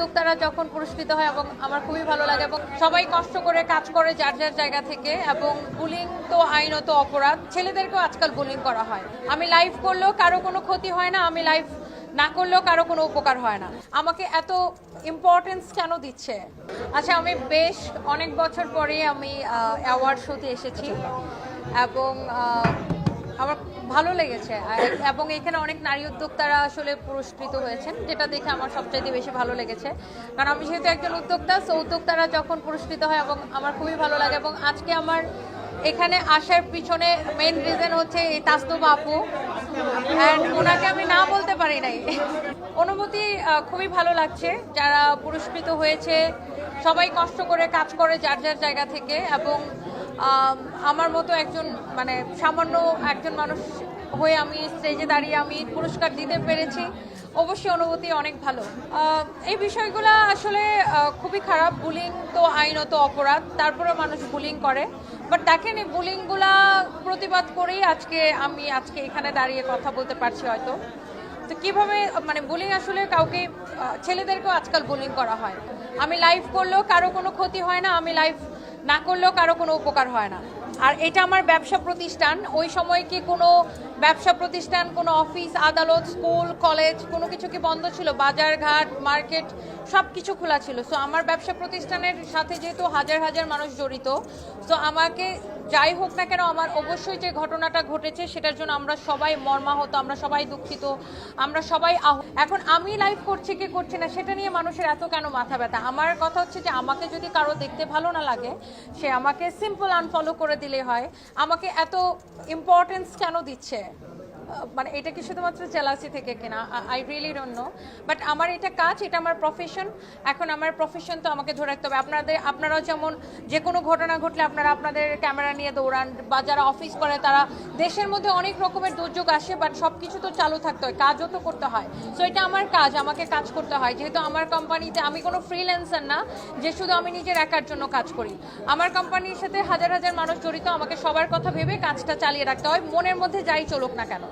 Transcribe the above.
উদ্যোক্তারা যখন পুরস্কৃত হয় এবং আমার খুবই ভালো লাগে এবং সবাই কষ্ট করে কাজ করে যার যার জায়গা থেকে এবং বুলিং তো আইনত অপরাধ। ছেলেদেরকেও আজকাল বুলিং করা হয়। আমি লাইভ করলেও কারও কোনো ক্ষতি হয় না, আমি লাইভ না করলেও কারও কোনো উপকার হয় না। আমাকে এত ইম্পর্টেন্স কেন দিচ্ছে? আচ্ছা আমি বেশ অনেক বছর পরে আমি অ্যাওয়ার্ড শোতে এসেছি এবং আমার ভালো লেগেছে। এবং এখানে অনেক নারী উদ্যোক্তারা আসলে পুরস্কৃত হয়েছেন, যেটা দেখে আমার সবচাইতে বেশি ভালো লেগেছে। কারণ আমি যেহেতু একজন উদ্যোক্তা সো উদ্যোক্তারা যখন পুরস্কৃত হয় এবং আমার খুবই ভালো লাগে এবং আজকে আমার এখানে আসার পিছনে মেইন রিজন হচ্ছে এই তাস্তবা আপু। অ্যান্ড ওনাকে আমি না বলতে পারি নাই। অনুভূতি খুবই ভালো লাগছে। যারা পুরস্কৃত হয়েছে, সবাই কষ্ট করে কাজ করে যার যার জায়গা থেকে এবং আমার মতো একজন মানে সামান্য একজন মানুষ হয়ে আমি স্টেজে দাঁড়িয়ে আমি পুরস্কার দিতে পেরেছি। অবশ্যই অনুভূতি অনেক ভালো। এই বিষয়গুলো আসলে খুবই খারাপ। বুলিং তো আইনত অপরাধ তারপরে মানুষ বুলিং করে। বাট দেখেন, এই বুলিংগুলা প্রতিবাদ করেই আজকে আমি আজকে এখানে দাঁড়িয়ে কথা বলতে পারছি হয়তো। তো কীভাবে মানে বুলিং আসলে কাউকে ছেলেদেরকেও আজকাল বুলিং করা হয়। আমি লাইভ করলেও কারও কোনো ক্ষতি হয় না, আমি লাইভ না করলেও কারও কোনো উপকার হয় না। আর এটা আমার ব্যবসা প্রতিষ্ঠান। ওই সময় কি কোনো ব্যবসা প্রতিষ্ঠান, কোনো অফিস, আদালত, স্কুল, কলেজ, কোনো কিছু কি বন্ধ ছিল? বাজার ঘাট, মার্কেট সব কিছু খোলা ছিল। সো আমার ব্যবসা প্রতিষ্ঠানের সাথে যেহেতু হাজার হাজার মানুষ জড়িত তো আমাকে যাই হোক না কেন আমার অবশ্যই যে ঘটনাটা ঘটেছে, সেটার জন্য আমরা সবাই মর্মাহত, আমরা সবাই দুঃখিত, আমরা সবাই আহ- এখন আমি লাইভ করছি কি করছি না, সেটা নিয়ে মানুষের এত কেন মাথা ব্যথা? আমার কথা হচ্ছে যে আমাকে যদি কারও দেখতে ভালো না লাগে, সে আমাকে সিম্পল আনফলো করে দিলে হয়। আমাকে এত ইম্পর্টেন্স কেন দিচ্ছে? মানে এটা কি শুধুমাত্র জেলাসি থেকে কিনা I really don't know but আমার এটা কাজ, এটা আমার প্রফেশন এখন আমার প্রফেশন তো আমাকে ধরে রাখতে হবে। আপনাদের, আপনারাও যেমন যে কোনো ঘটনা ঘটলে আপনারা আপনাদের ক্যামেরা নিয়ে দৌড়ান, বা যারা অফিস করে তারা দেশের মধ্যে অনেক রকমের দুর্যোগ আসে বাট সব কিছু তো চালু থাকতে হয়, কাজও তো করতে হয়। সো এটা আমার কাজ, আমাকে কাজ করতে হয়। যেহেতু আমার কোম্পানিতে আমি কোনো ফ্রিল্যান্সার না, যে শুধু আমি নিজের একার জন্য কাজ করি। আমার কোম্পানির সাথে হাজার হাজার মানুষ জড়িত, আমাকে সবার কথা ভেবে কাজটা চালিয়ে রাখতে হয়। মনের মধ্যে যাই চলুক না কেন।